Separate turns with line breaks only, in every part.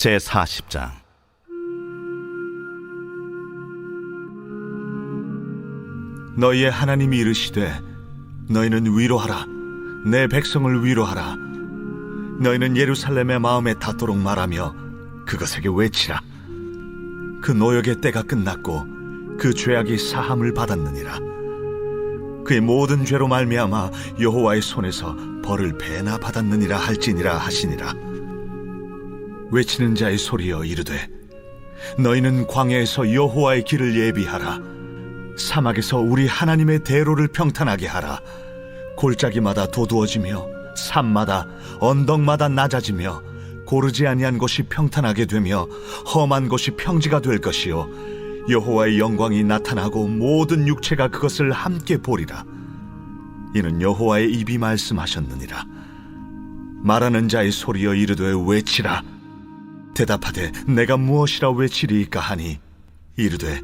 제 40장.
너희의 하나님이 이르시되 너희는 위로하라. 내 백성을 위로하라. 너희는 예루살렘의 마음에 닿도록 말하며 그것에게 외치라. 그 노역의 때가 끝났고 그 죄악이 사함을 받았느니라. 그의 모든 죄로 말미암아 여호와의 손에서 벌을 배나 받았느니라 할지니라 하시니라 외치는 자의 소리여 이르되 너희는 광야에서 여호와의 길을 예비하라 사막에서 우리 하나님의 대로를 평탄하게 하라. 골짜기마다 도두어지며 산마다 언덕마다 낮아지며 고르지 아니한 곳이 평탄하게 되며 험한 곳이 평지가 될 것이요 여호와의 영광이 나타나고 모든 육체가 그것을 함께 보리라. 이는 여호와의 입이 말씀하셨느니라. 말하는 자의 소리여 이르되 외치라. 대답하되 내가 무엇이라 외치리이까 하니? 이르되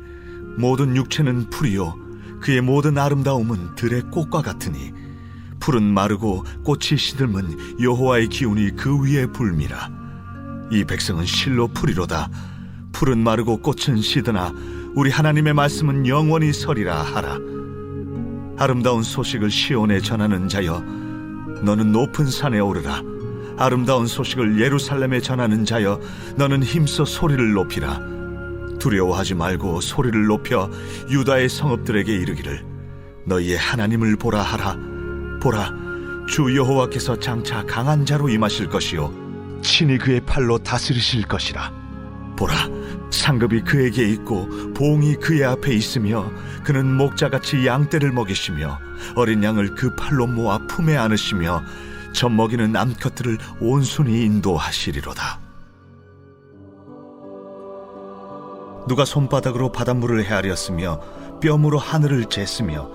모든 육체는 풀이요 그의 모든 아름다움은 들의 꽃과 같으니. 풀은 마르고 꽃이 시들면 여호와의 기운이 그 위에 불미라. 이 백성은 실로 풀이로다. 풀은 마르고 꽃은 시드나. 우리 하나님의 말씀은 영원히 서리라 하라. 아름다운 소식을 시온에 전하는 자여 너는 높은 산에 오르라 아름다운 소식을 예루살렘에 전하는 자여 너는 힘써 소리를 높이라. 두려워하지 말고 소리를 높여 유다의 성읍들에게 이르기를. 너희의 하나님을 보라 하라. 보라 주 여호와께서 장차 강한 자로 임하실 것이요 친히 그의 팔로 다스리실 것이라. 보라 상급이 그에게 있고 봉이 그의 앞에 있으며 그는 목자같이 양떼를 먹이시며 어린 양을 그 팔로 모아 품에 안으시며 젖 먹이는 암컷들을 온순히 인도하시리로다. 누가 손바닥으로 바닷물을 헤아렸으며 뼘으로 하늘을 쟀으며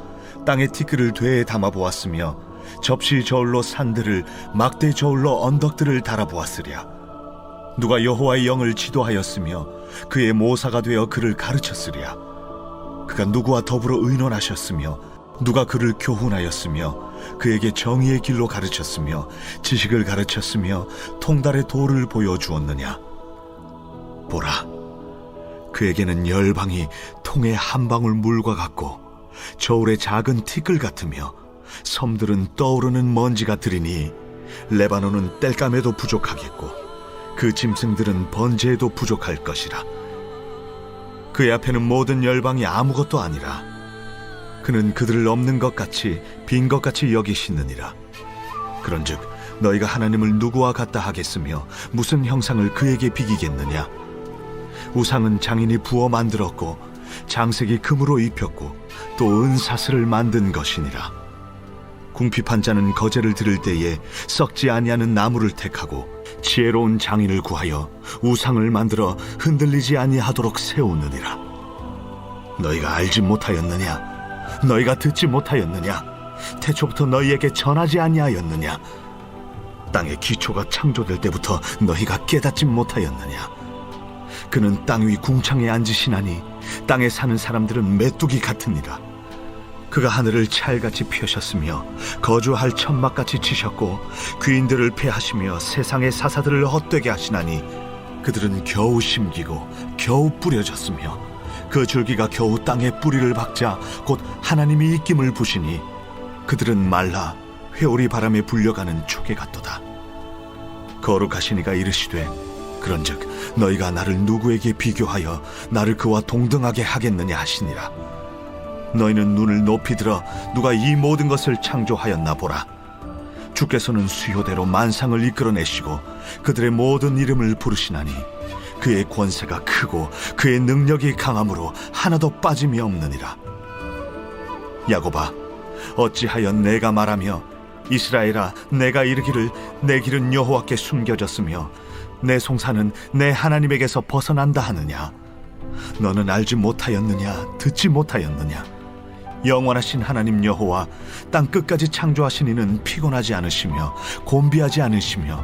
땅의 티끌을 되에 담아 보았으며 접시 저울로 산들을 막대 저울로 언덕들을 달아 보았으랴. 누가 여호와의 영을 지도하였으며 그의 모사가 되어 그를 가르쳤으랴. 그가 누구와 더불어 의논하셨으며 누가 그를 교훈하였으며 그에게 정의의 길로 가르쳤으며 지식을 가르쳤으며 통달의 도를 보여주었느냐? 보라 그에게는 열방이 통의 한 방울 물과 같고 저울의 작은 티끌 같으며 섬들은 떠오르는 먼지 같으리니 레바논은 땔감에도 부족하겠고 그 짐승들은 번제에도 부족할 것이라. 그의 앞에는 모든 열방이 아무것도 아니라 그는 그들을 없는 것 같이 빈 것 같이 여기시느니라. 그런즉 너희가 하나님을 누구와 같다 하겠으며 무슨 형상을 그에게 비기겠느냐? 우상은 장인이 부어 만들었고 장색이 금으로 입혔고 또 은사슬을 만든 것이니라. 궁핍한 자는 거제를 들을 때에 썩지 아니하는 나무를 택하고 지혜로운 장인을 구하여 우상을 만들어 흔들리지 아니하도록 세우느니라. 너희가 알지 못하였느냐 너희가 듣지 못하였느냐? 태초부터 너희에게 전하지 아니하였느냐? 땅의 기초가 창조될 때부터 너희가 깨닫지 못하였느냐? 그는 땅 위 궁창에 앉으시나니 땅에 사는 사람들은 메뚜기 같으니라. 그가 하늘을 찰같이 펴셨으며 거주할 천막같이 치셨고 귀인들을 패하시며 세상의 사사들을 헛되게 하시나니 그들은 겨우 심기고 겨우 뿌려졌으며 그 줄기가 겨우 땅에 뿌리를 박자 곧 하나님이 입김을 부시니 그들은 말라 회오리 바람에 불려가는 초계 같도다. 거룩하시니가 이르시되 그런즉 너희가 나를 누구에게 비교하여 나를 그와 동등하게 하겠느냐 하시니라 너희는 눈을 높이 들어 누가 이 모든 것을 창조하였나 보라 주께서는 수요대로 만상을 이끌어내시고 그들의 모든 이름을 부르시나니 그의 권세가 크고 그의 능력이 강함으로 하나도 빠짐이 없느니라 야곱아 어찌하여 내가 말하며 이스라엘아 내가 이르기를 내 길은 여호와께 숨겨졌으며 내 송사는 내 하나님에게서 벗어난다 하느냐? 너는 알지 못하였느냐? 듣지 못하였느냐? 영원하신 하나님 여호와 땅 끝까지 창조하신 이는 피곤하지 않으시며 곤비하지 않으시며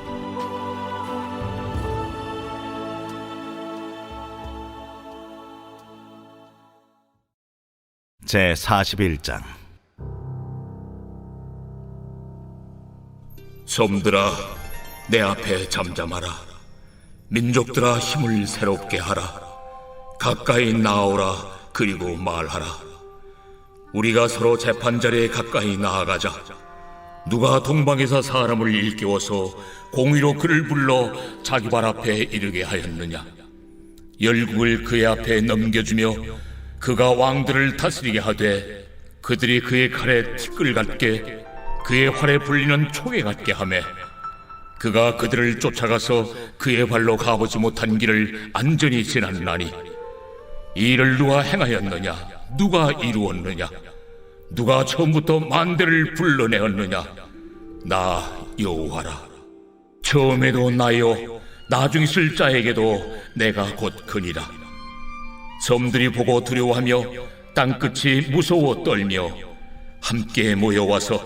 제 41장.
섬들아 내 앞에 잠잠하라. 민족들아 힘을 새롭게 하라. 가까이 나오라 그리고 말하라. 우리가 서로 재판자리에 가까이 나아가자. 누가 동방에서 사람을 일깨워서 공의로 그를 불러 자기 발 앞에 이르게 하였느냐? 열국을 그의 앞에 넘겨주며 그가 왕들을 다스리게 하되 그들이 그의 칼에 티끌 같게 그의 활에 불리는 초계 같게 하매 그가 그들을 쫓아가서 그의 발로 가보지 못한 길을 안전히 지났나니 이 일을 누가 행하였느냐? 누가 이루었느냐? 누가 처음부터 만대를 불러내었느냐? 나 여호와라. 처음에도 나요 나중 있을 자에게도 내가 곧 그니라 섬들이 보고 두려워하며 땅끝이 무서워 떨며 함께 모여와서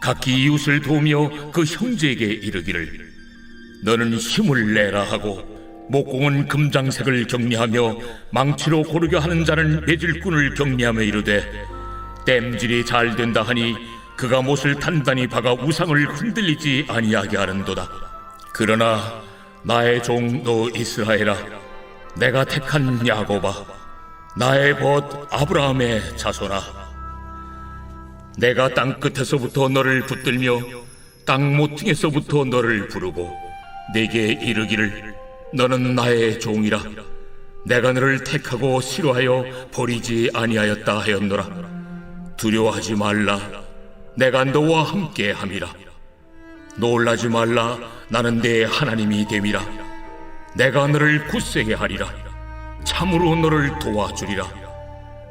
각기 이웃을 도우며 그 형제에게 이르기를 너는 힘을 내라 하고 목공은 금장색을 격리하며 망치로 고르게 하는 자는 매질꾼을 격리하며 이르되 땜질이 잘 된다 하니 그가 못을 단단히 박아 우상을 흔들리지 아니하게 하는도다. 그러나 나의 종 너 이스라엘아 내가 택한 야곱아 나의 벗 아브라함의 자손아. 내가 땅 끝에서부터 너를 붙들며 땅 모퉁에서부터 너를 부르고 내게 이르기를 너는 나의 종이라. 내가 너를 택하고 싫어하여 버리지 아니하였다 하였노라. 두려워하지 말라. 내가 너와 함께 함이라. 놀라지 말라. 나는 내 하나님이 됨이라 내가 너를 굳세게 하리라. 참으로 너를 도와주리라.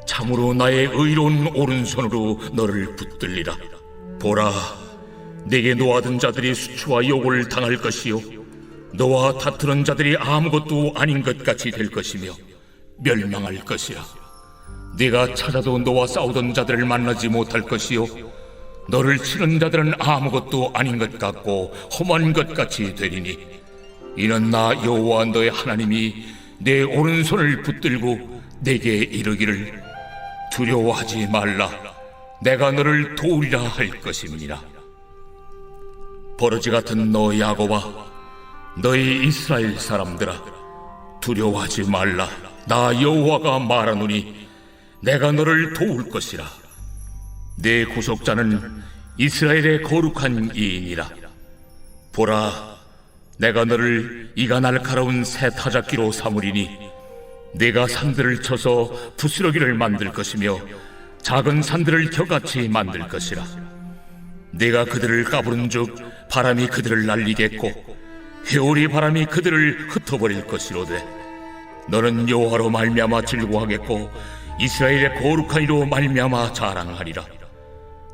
참으로 나의 의로운 오른손으로 너를 붙들리라. 보라 내게 놓아든 자들이 수치와 욕을 당할 것이요. 너와 다투는 자들이 아무것도 아닌 것 같이 될 것이며 멸망할 것이라. 네가 찾아도 너와 싸우던 자들을 만나지 못할 것이요. 너를 치는 자들은 아무것도 아닌 것 같고 험한 것 같이 되리니 이는 나 여호와 너의 하나님이 내 오른손을 붙들고 내게 이르기를 두려워하지 말라. 내가 너를 도우리라 할 것임이니라. 버러지 같은 너 야곱아 너희 이스라엘 사람들아 두려워하지 말라. 나 여호와가 말하노니 내가 너를 도울 것이라. 내 구속자는 이스라엘의 거룩한 이인이라. 보라 내가 너를 이가 날카로운 새 타작기로 삼으리니 내가 산들을 쳐서 부스러기를 만들 것이며 작은 산들을 겨같이 만들 것이라. 내가 그들을 까부른즉 바람이 그들을 날리겠고 회오리 바람이 그들을 흩어버릴 것이로되 너는 여호와로 말미암아 즐거워하겠고 이스라엘의 거룩한 이로 말미암아 자랑하리라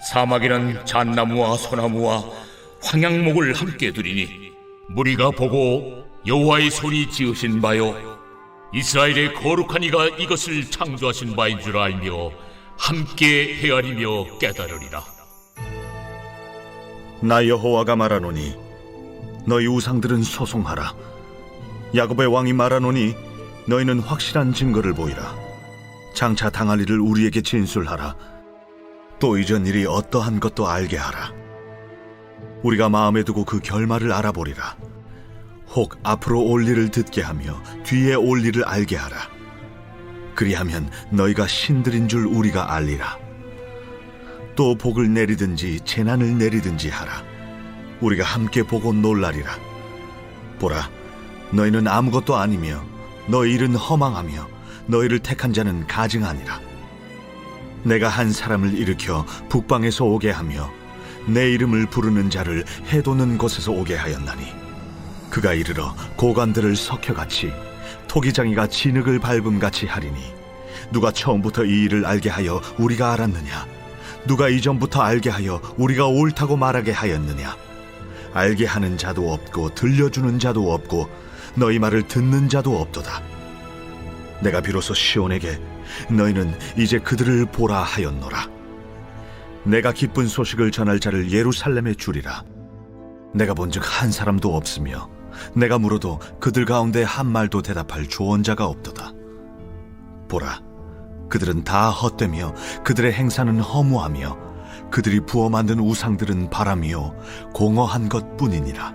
사막에는 잣나무와 소나무와 황양목을 함께 두리니 무리가 보고 여호와의 손이 지으신 바요 이스라엘의 거룩한 이가 이것을 창조하신 바인 줄 알며 함께 헤아리며 깨달으리라.
나 여호와가 말하노니 너희 우상들은 소송하라. 야곱의 왕이 말하노니 너희는 확실한 증거를 보이라. 장차 당할 일을 우리에게 진술하라 또 이전 일이 어떠한 것도 알게 하라. 우리가 마음에 두고 그 결말을 알아보리라. 혹 앞으로 올 일을 듣게 하며 뒤에 올 일을 알게 하라. 그리하면 너희가 신들인 줄 우리가 알리라. 또 복을 내리든지 재난을 내리든지 하라. 우리가 함께 보고 놀라리라. 보라 너희는 아무것도 아니며 너희 일은 허망하며 너희를 택한 자는 가증하니라 내가 한 사람을 일으켜 북방에서 오게 하며 내 이름을 부르는 자를 해도는 곳에서 오게 하였나니 그가 이르러 고관들을 석혀같이 토기장이가 진흙을 밟음같이 하리니 누가 처음부터 이 일을 알게 하여 우리가 알았느냐? 누가 이전부터 알게 하여 우리가 옳다고 말하게 하였느냐? 알게 하는 자도 없고 들려주는 자도 없고 너희 말을 듣는 자도 없도다. 내가 비로소 시온에게 너희는 이제 그들을 보라 하였노라. 내가 기쁜 소식을 전할 자를 예루살렘에 주리라. 내가 본즉 한 사람도 없으며 내가 물어도 그들 가운데 한 말도 대답할 조언자가 없도다. 보라 그들은 다 헛되며 그들의 행사는 허무하며 그들이 부어 만든 우상들은 바람이요 공허한 것뿐이니라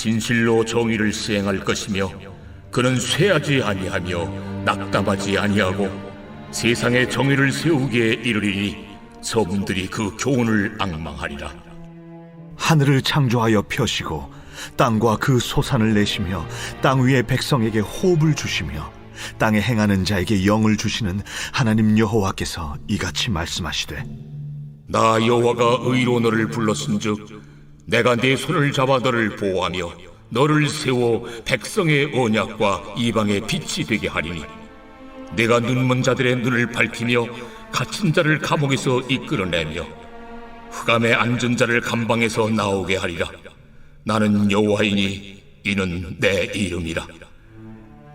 진실로 정의를 시행할 것이며 그는 쇠하지 아니하며 낙담하지 아니하고 세상에 정의를 세우기에 이르리니 섬들이 그 교훈을 앙망하리라.
하늘을 창조하여 펴시고 땅과 그 소산을 내시며 땅 위의 백성에게 호흡을 주시며 땅에 행하는 자에게 영을 주시는 하나님 여호와께서 이같이 말씀하시되
나 여호와가 의로 너를 불렀은즉 내가 네 손을 잡아 너를 보호하며 너를 세워 백성의 언약과 이방의 빛이 되게 하리니 내가 눈먼 자들의 눈을 밝히며 갇힌 자를 감옥에서 이끌어내며 흑암에 앉은 자를 감방에서 나오게 하리라. 나는 여호와이니 이는 내 이름이라.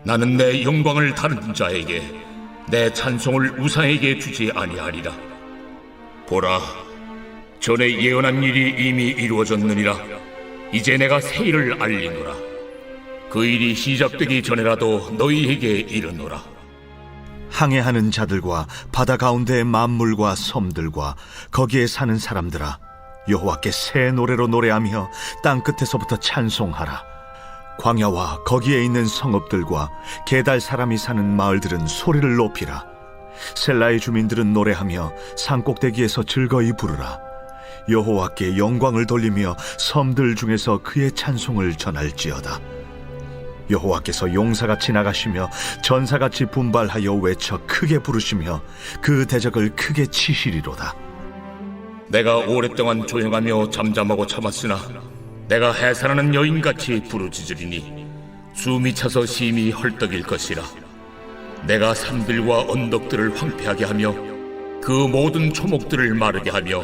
나는 내 영광을 다른 자에게 내 찬송을 우상에게 주지 아니하리라. 보라, 전에 예언한 일이 이미 이루어졌느니라. 이제 내가 새 일을 알리노라. 그 일이 시작되기 전에라도 너희에게 이르노라.
항해하는 자들과 바다 가운데의 만물과 섬들과 거기에 사는 사람들아 여호와께 새 노래로 노래하며 땅 끝에서부터 찬송하라 광야와 거기에 있는 성읍들과 게달 사람이 사는 마을들은 소리를 높이라 셀라의 주민들은 노래하며 산꼭대기에서 즐거이 부르라 여호와께 영광을 돌리며 섬들 중에서 그의 찬송을 전할지어다 여호와께서 용사같이 나가시며 전사같이 분발하여 외쳐 크게 부르시며 그 대적을 크게 치시리로다
내가 오랫동안 조용하며 잠잠하고 참았으나 내가 해산하는 여인같이 부르짖으리니 숨이 차서 심히 헐떡일 것이라. 내가 산들과 언덕들을 황폐하게 하며 그 모든 초목들을 마르게 하며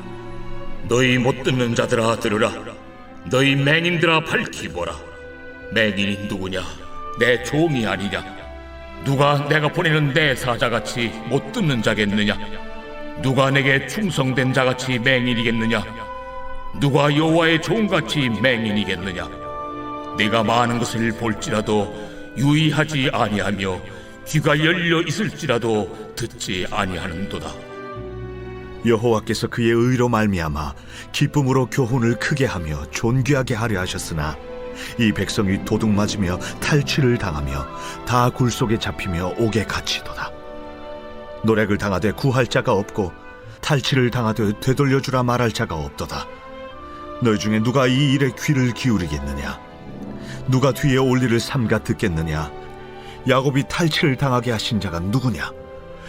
너희 못 듣는 자들아 들으라. 너희 맹인들아 밝히 보라. 맹인이 누구냐? 내 종이 아니냐? 누가 내가 보내는 내 사자같이 못 듣는 자겠느냐? 누가 내게 충성된 자같이 맹인이겠느냐? 누가 여호와의 종같이 맹인이겠느냐? 내가 많은 것을 볼지라도 유의하지 아니하며 귀가 열려 있을지라도 듣지 아니하는도다
여호와께서 그의 의로 말미암아 기쁨으로 교훈을 크게 하며 존귀하게 하려 하셨으나 이 백성이 도둑 맞으며 탈취를 당하며 다 굴속에 잡히며 옥에 갇히도다. 노략을 당하되 구할 자가 없고 탈취를 당하되 되돌려주라 말할 자가 없도다. 너희 중에 누가 이 일에 귀를 기울이겠느냐? 누가 뒤에 올 일을 삼가 듣겠느냐? 야곱이 탈취를 당하게 하신 자가 누구냐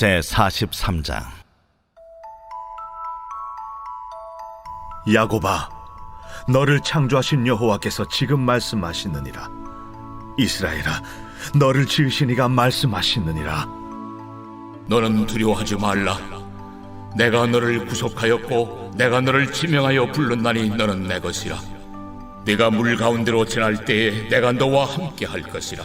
제 43장
야고바, 너를 창조하신 여호와께서 지금 말씀하시느니라. 이스라엘아, 너를 지으신 이가 말씀하시느니라.
너는 두려워하지 말라. 내가 너를 구속하였고 내가 너를 지명하여 불렀나니 너는 내 것이라. 네가 물 가운데로 지날 때에 내가 너와 함께 할 것이라.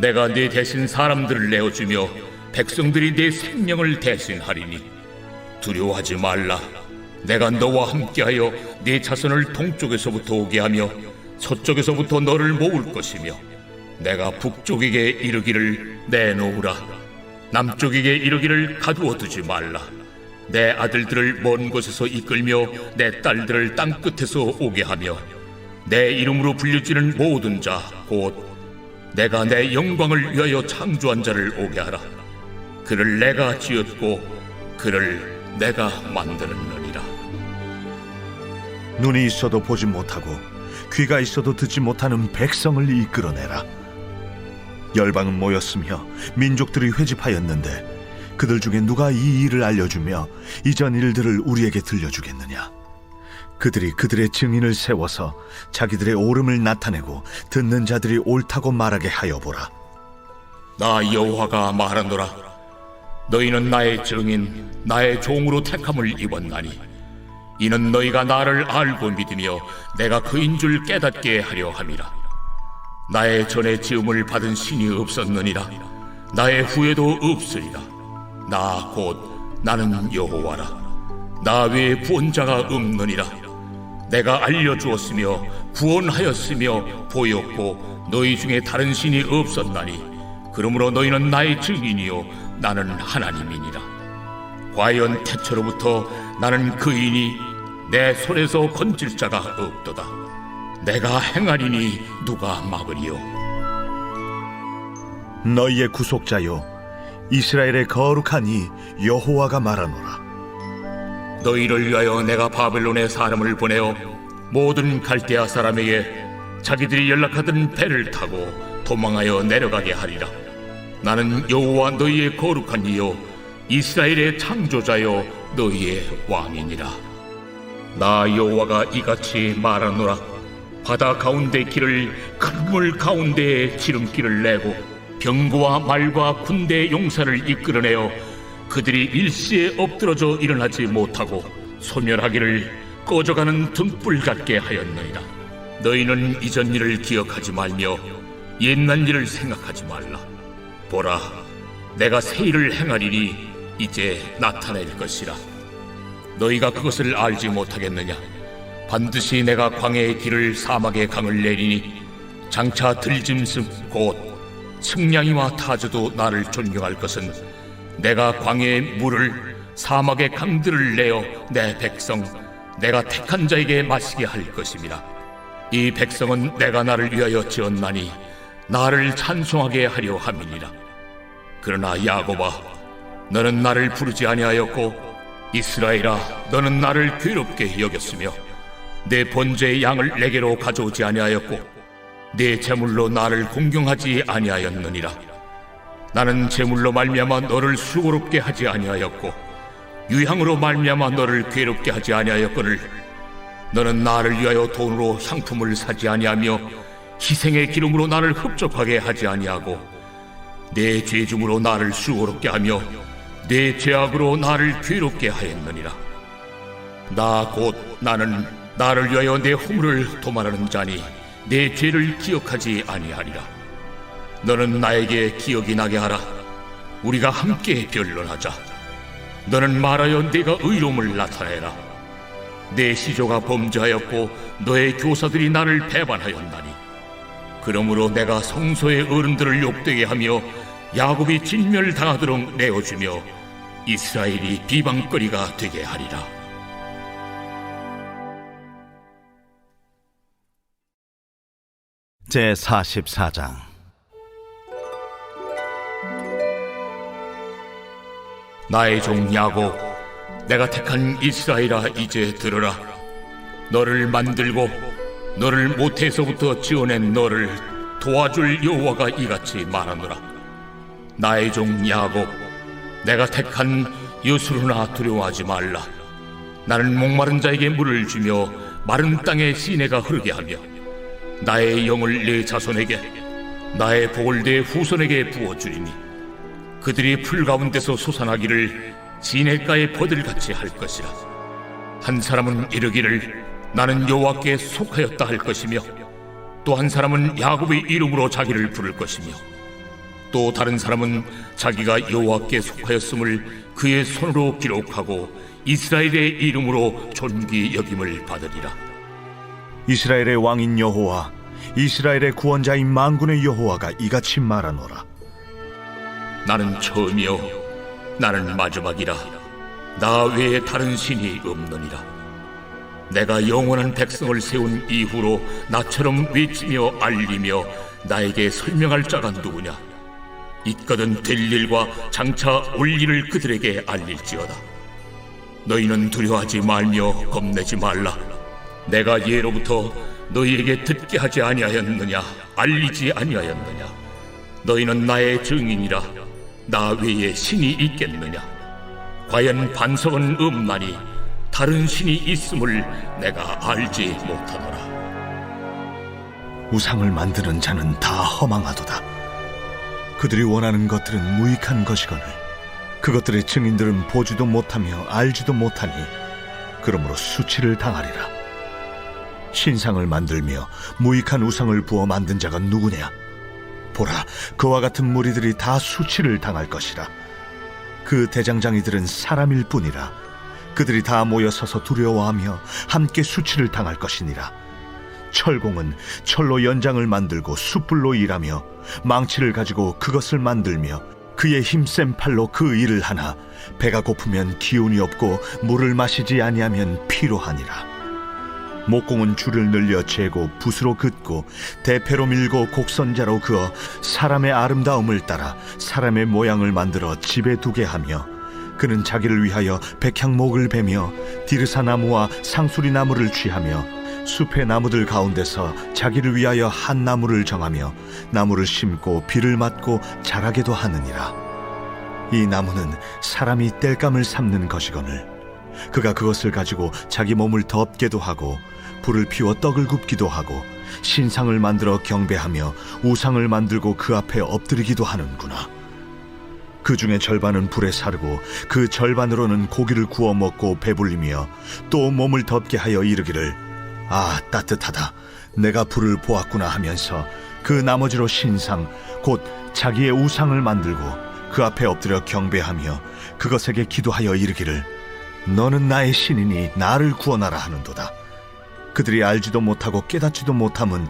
내가 네 대신 사람들을 내어주며 백성들이 네 생명을 대신하리니. 두려워하지 말라. 내가 너와 함께하여 네 자손을 동쪽에서부터 오게 하며 서쪽에서부터 너를 모을 것이며 내가 북쪽에게 이르기를 내놓으라. 남쪽에게 이르기를 가두어 두지 말라. 내 아들들을 먼 곳에서 이끌며 내 딸들을 땅 끝에서 오게 하며 내 이름으로 불려지는 모든 자 곧 내가 내 영광을 위하여 창조한 자를 오게 하라 그를 내가 지었고 그를 내가 만드는느니라
눈이 있어도 보지 못하고 귀가 있어도 듣지 못하는 백성을 이끌어내라. 열방은 모였으며 민족들이 회집하였는데 그들 중에 누가 이 일을 알려주며 이전 일들을 우리에게 들려주겠느냐? 그들이 그들의 증인을 세워서 자기들의 옳음을 나타내고 듣는 자들이 옳다고 말하게 하여 보라.
나 여호와가 말하노라. 너희는 나의 증인 나의 종으로 택함을 입었나니 이는 너희가 나를 알고 믿으며 내가 그인 줄 깨닫게 하려 함이라. 나의 전에 지음을 받은 신이 없었느니라. 나의 후에도 없으리라. 나 곧 나는 여호와라. 나 외에 구원자가 없느니라 내가 알려주었으며 구원하였으며 보였고 너희 중에 다른 신이 없었나니 그러므로 너희는 나의 증인이요 나는 하나님이니라. 과연 태초로부터 나는 그인이 내 손에서 건질 자가 없도다. 내가 행하리니 누가 막으리요?
너희의 구속자요 이스라엘의 거룩한 이 여호와가 말하노라.
너희를 위하여 내가 바벨론에 사람을 보내어 모든 갈대아 사람에게 자기들이 연락하던 배를 타고 도망하여 내려가게 하리라. 나는 여호와 너희의 거룩한 이요 이스라엘의 창조자요 너희의 왕이니라. 나 여호와가 이같이 말하노라. 바다 가운데 길을 큰 물 가운데에 지름길을 내고 병거와 말과 군대 용사를 이끌어내어 그들이 일시에 엎드러져 일어나지 못하고 소멸하기를 꺼져가는 등불 같게 하였느니라. 너희는 이전 일을 기억하지 말며 옛날 일을 생각하지 말라. 보라 내가 새 일을 행하리니 이제 나타낼 것이라. 너희가 그것을 알지 못하겠느냐? 반드시 내가 광야의 길을 사막의 강을 내리니 장차 들짐승 곧 승냥이와 타조도 나를 존경할 것은 내가 광야의 물을 사막의 강들을 내어 내 백성 내가 택한 자에게 마시게 할 것입니다. 이 백성은 내가 나를 위하여 지었나니 나를 찬송하게 하려 함이니라. 그러나 야곱아 너는 나를 부르지 아니하였고 이스라엘아 너는 나를 괴롭게 여겼으며 내 번제의 양을 내게로 가져오지 아니하였고 내 제물로 나를 공경하지 아니하였느니라. 나는 제물로 말미암아 너를 수고롭게 하지 아니하였고 유향으로 말미암아 너를 괴롭게 하지 아니하였거늘 너는 나를 위하여 돈으로 향품을 사지 아니하며 희생의 기름으로 나를 흡족하게 하지 아니하고 내 죄중으로 나를 수고롭게 하며 내 죄악으로 나를 괴롭게 하였느니라. 나 곧 나는 나를 위하여 내 허물을 도말하는 자니 내 죄를 기억하지 아니하리라 너는 나에게 기억이 나게 하라. 우리가 함께 변론하자. 너는 말하여 내가 의로움을 나타내라. 내 시조가 범죄하였고 너의 교사들이 나를 배반하였나니. 그러므로 내가 성소의 어른들을 욕되게 하며 야곱이 진멸당하도록 내어주며 이스라엘이 비방거리가 되게 하리라.
제 44장
나의 종 야곱 내가 택한 이스라엘아 이제 들으라. 너를 만들고 너를 모태에서부터 지어낸 너를 도와줄 여호와가 이같이 말하노라. 나의 종 야곱 내가 택한 여수르나 두려워하지 말라. 나는 목마른 자에게 물을 주며 마른 땅에 시내가 흐르게 하며 나의 영을 내 자손에게 나의 복을 내 후손에게 부어주리니 그들이 풀 가운데서 솟아나기를 시냇가의 버들같이 할 것이라. 한 사람은 이르기를 나는 여호와께 속하였다 할 것이며 또 한 사람은 야곱의 이름으로 자기를 부를 것이며 또 다른 사람은 자기가 여호와께 속하였음을 그의 손으로 기록하고 이스라엘의 이름으로 존귀 여김을 받으리라.
이스라엘의 왕인 여호와 이스라엘의 구원자인 만군의 여호와가 이같이 말하노라
나는 처음이요. 나는 마지막이라. 나 외에 다른 신이 없느니라. 내가 영원한 백성을 세운 이후로 나처럼 외치며 알리며 나에게 설명할 자가 누구냐? 있거든 될 일과 장차 올 일을 그들에게 알릴지어다. 너희는 두려워하지 말며 겁내지 말라. 내가 예로부터 너희에게 듣게 하지 아니하였느냐? 알리지 아니하였느냐? 너희는 나의 증인이라 나 외에 신이 있겠느냐? 과연 반석은 없나니 다른 신이 있음을 내가 알지 못하노라.
우상을 만드는 자는 다 허망하도다. 그들이 원하는 것들은 무익한 것이거늘 그것들의 증인들은 보지도 못하며 알지도 못하니 그러므로 수치를 당하리라. 신상을 만들며 무익한 우상을 부어 만든 자가 누구냐 보라 그와 같은 무리들이 다 수치를 당할 것이라. 그 대장장이들은 사람일 뿐이라. 그들이 다 모여 서서 두려워하며 함께 수치를 당할 것이니라. 철공은 철로 연장을 만들고 숯불로 일하며 망치를 가지고 그것을 만들며 그의 힘센 팔로 그 일을 하나 배가 고프면 기운이 없고 물을 마시지 아니하면 피로하니라 목공은 줄을 늘려 재고 붓으로 긋고 대패로 밀고 곡선자로 그어 사람의 아름다움을 따라 사람의 모양을 만들어 집에 두게 하며 그는 자기를 위하여 백향목을 베며 디르사 나무와 상수리 나무를 취하며 숲의 나무들 가운데서 자기를 위하여 한 나무를 정하며 나무를 심고 비를 맞고 자라게도 하느니라. 이 나무는 사람이 땔감을 삼는 것이거늘 그가 그것을 가지고 자기 몸을 덮게도 하고 불을 피워 떡을 굽기도 하고 신상을 만들어 경배하며 우상을 만들고 그 앞에 엎드리기도 하는구나. 그 중에 절반은 불에 사르고 그 절반으로는 고기를 구워 먹고 배불리며 또 몸을 덮게 하여 이르기를 아 따뜻하다 내가 불을 보았구나 하면서 그 나머지로 신상 곧 자기의 우상을 만들고 그 앞에 엎드려 경배하며 그것에게 기도하여 이르기를 너는 나의 신이니 나를 구원하라 하는도다. 그들이 알지도 못하고 깨닫지도 못함은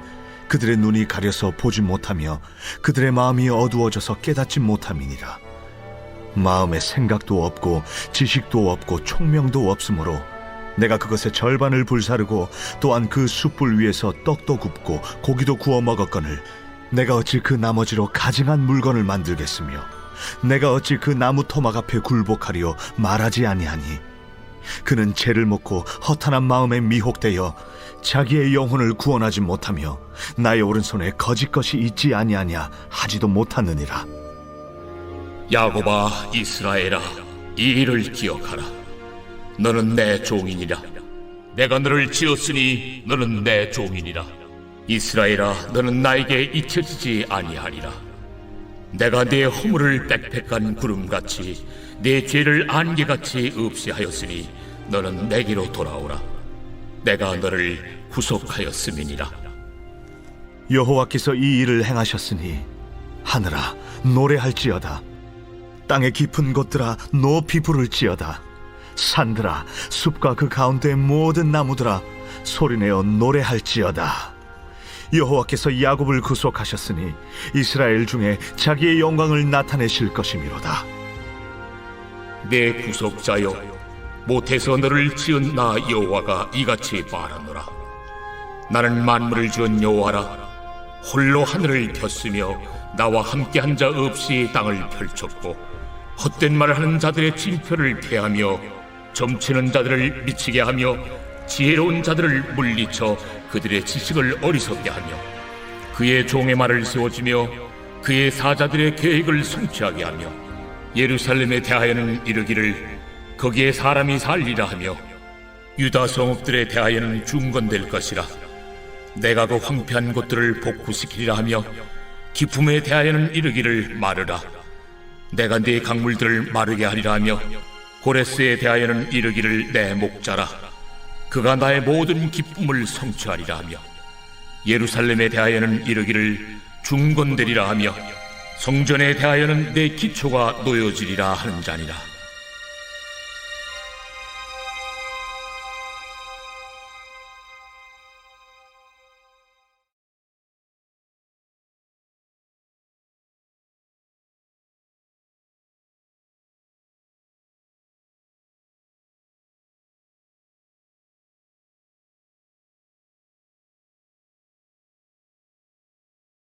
그들의 눈이 가려서 보지 못하며 그들의 마음이 어두워져서 깨닫지 못함이니라. 마음에 생각도 없고 지식도 없고 총명도 없으므로 내가 그것의 절반을 불사르고 또한 그 숯불 위에서 떡도 굽고 고기도 구워 먹었거늘 내가 어찌 그 나머지로 가증한 물건을 만들겠으며 내가 어찌 그 나무 토막 앞에 굴복하리요 말하지 아니하니 그는 죄를 먹고 허탄한 마음에 미혹되어 자기의 영혼을 구원하지 못하며 나의 오른손에 거짓 것이 있지 아니하냐 하지도 못하느니라.
야곱아 이스라엘아 이 일을 기억하라. 너는 내 종이니라. 내가 너를 지었으니 너는 내 종이니라. 이스라엘아 너는 나에게 잊혀지지 아니하리라. 내가 내 허물을 빽빽한 구름같이 내 죄를 안개같이 없이 하였으니 너는 내게로 돌아오라. 내가 너를 구속하였음이니라.
여호와께서 이 일을 행하셨으니 하늘아 노래할지어다. 땅의 깊은 곳들아 높이 부를지어다. 산들아 숲과 그 가운데 모든 나무들아 소리내어 노래할지어다. 여호와께서 야곱을 구속하셨으니 이스라엘 중에 자기의 영광을 나타내실 것이미로다
내 구속자여 못해서 너를 지은 나 여호와가 이같이 말하노라. 나는 만물을 지은 여호와라. 홀로 하늘을 폈으며 나와 함께 한 자 없이 땅을 펼쳤고 헛된 말을 하는 자들의 징표를 패하며 점치는 자들을 미치게 하며 지혜로운 자들을 물리쳐 그들의 지식을 어리석게 하며 그의 종의 말을 세워주며 그의 사자들의 계획을 성취하게 하며 예루살렘에 대하여는 이르기를 거기에 사람이 살리라 하며 유다 성읍들에 대하여는 중건될 것이라. 내가 그 황폐한 곳들을 복구시키리라 하며 기품에 대하여는 이르기를 마르라. 내가 네 강물들을 마르게 하리라 하며 고레스에 대하여는 이르기를 내 목자라. 그가 나의 모든 기쁨을 성취하리라 하며 예루살렘에 대하여는 이르기를 중건되리라 하며 성전에 대하여는 내 기초가 놓여지리라 하는 자니라